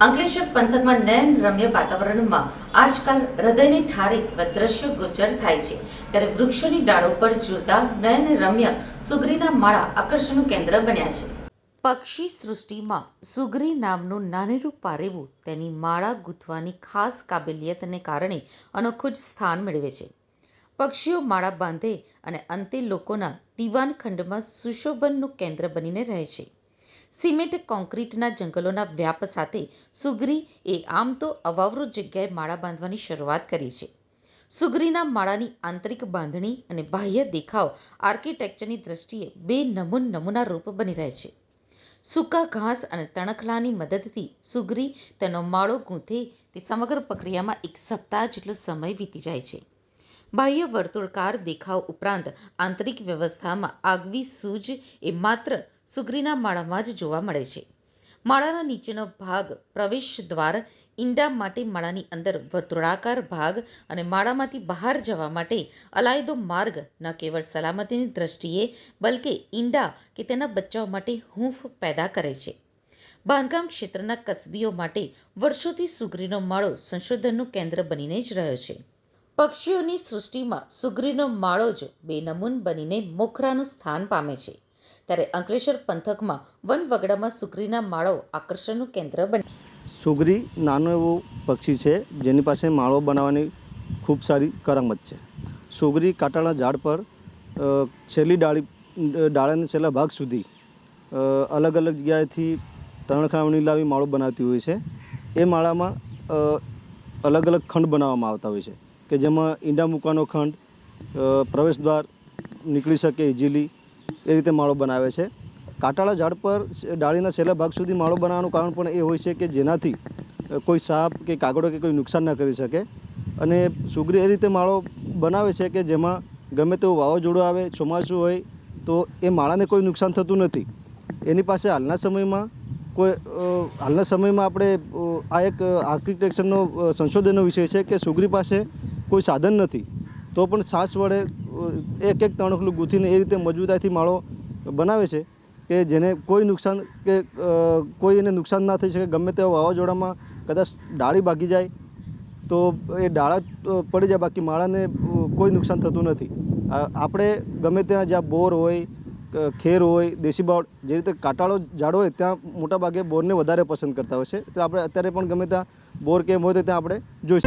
અંકલેશ્વર પંથકમાં નયન રમ્ય વાતાવરણમાં આજકાલ હૃદયને ઠારે એવા દ્રશ્ય ગોચર થાય છે. ત્યારે વૃક્ષોની ડાળો પર જોતા નયન રમ્ય સુગરીના માળા આકર્ષણનું કેન્દ્ર બન્યા છે. પક્ષી સૃષ્ટિમાં સુગરી નામનું નાનેરું પારેવું તેની માળા ગૂંથવાની ખાસ કાબેલિયતને કારણે અનોખું જ સ્થાન મેળવે છે. પક્ષીઓ માળા બાંધે અને અંતે લોકોના દીવાનખંડમાં સુશોભનનું કેન્દ્ર બનીને રહે છે. સિમેન્ટ કોન્ક્રીટના જંગલોના વ્યાપ સાથે સુગરી એ આમ તો અવાવરૂ જગ્યાએ માળા બાંધવાની શરૂઆત કરી છે. સુગરીના માળાની આંતરિક બાંધણી અને બાહ્ય દેખાવ આર્કિટેક્ચરની દ્રષ્ટિએ બે નમૂન નમૂના રૂપ બની રહે છે. સૂકા ઘાસ અને તણખલાની મદદથી સુગરી તેનો માળો ગૂંથે તે સમગ્ર પ્રક્રિયામાં એક સપ્તાહ જેટલો સમય વીતી જાય છે. બાહ્ય વર્તુળકાર દેખાવ ઉપરાંત આંતરિક વ્યવસ્થામાં આગવી સૂઝ એ માત્ર સુગ્રીના માળામાં જ જોવા મળે છે. માળાના નીચેનો ભાગ પ્રવેશ દ્વાર ઈંડા માટે માળાની અંદર વર્તુળાકાર ભાગ અને માળામાંથી બહાર જવા માટે અલાયદો માર્ગ ન કેવળ સલામતીની દ્રષ્ટિએ, બલકે ઈંડા કે તેના બચ્ચાઓ માટે હૂંફ પેદા કરે છે. બાંધકામ ક્ષેત્રના કસબીઓ માટે વર્ષોથી સુગ્રીનો માળો સંશોધનનું કેન્દ્ર બનીને જ રહ્યો છે. પક્ષીઓની સૃષ્ટિમાં સુગ્રીનો માળો જ બેનમૂન બનીને મોખરાનું સ્થાન પામે છે. ત્યારે અંકલેશ્વર પંથકમાં વનવગડામાં સુગ્રીના માળો આકર્ષણનું કેન્દ્ર બને. સુગરી નાનું એવું પક્ષી છે, જેની પાસે માળો બનાવવાની ખૂબ સારી કરામત છે. સુગરી કાંટાળા ઝાડ પર છેલ્લી ડાળી ડાળાના છેલ્લા ભાગ સુધી અલગ અલગ જગ્યાએથી તણખાવણી લાવી માળો બનાવતી હોય છે. એ માળામાં અલગ અલગ ખંડ બનાવવામાં આવતા હોય છે. કે જેમાં ઈંડા મૂકવાનો ખંડ પ્રવેશદ્વાર નીકળી શકે ઇઝીલી એ રીતે માળો બનાવે છે. કાંટાળા ઝાડ પર ડાળીના છેલ્લા ભાગ સુધી માળો બનાવવાનું કારણ પણ એ હોય છે કે જેનાથી કોઈ સાપ કે કાગડો કે કોઈ નુકસાન ન કરી શકે. અને સુગરી એ રીતે માળો બનાવે છે કે જેમાં ગમે તેવું વાવાઝોડું આવે, ચોમાસું હોય, તો એ માળાને કોઈ નુકસાન થતું નથી. એની પાસે હાલના સમયમાં કોઈ હાલના સમયમાં આપણે આ એક આર્કિટેક્ચરનો સંશોધનનો વિષય છે કે સુગરી પાસે કોઈ સાધન નથી. તો પણ સાસ વડે એક એક તણખલું ગૂંથીને એ રીતે મજબૂતાઈથી માળો બનાવે છે કે જેને કોઈ નુકસાન કે કોઈ એને નુકસાન ના થઈ શકે, ગમે તેવા વાવાઝોડામાં કદાચ ડાળી ભાગી જાય, તો એ ડાળા પડી જાય, બાકી માળાને કોઈ નુકસાન થતું નથી. આપણે ગમે ત્યાં જ્યાં બોર હોય ખેર હોય, દેશી બાવળ, જે રીતે કાંટાળો ઝાડ હોય, ત્યાં મોટાભાગે બોરને વધારે પસંદ કરતા હોય છે. તો આપણે અત્યારે પણ ગમે ત્યાં બોર કેમ હોય તો ત્યાં આપણે જોઈ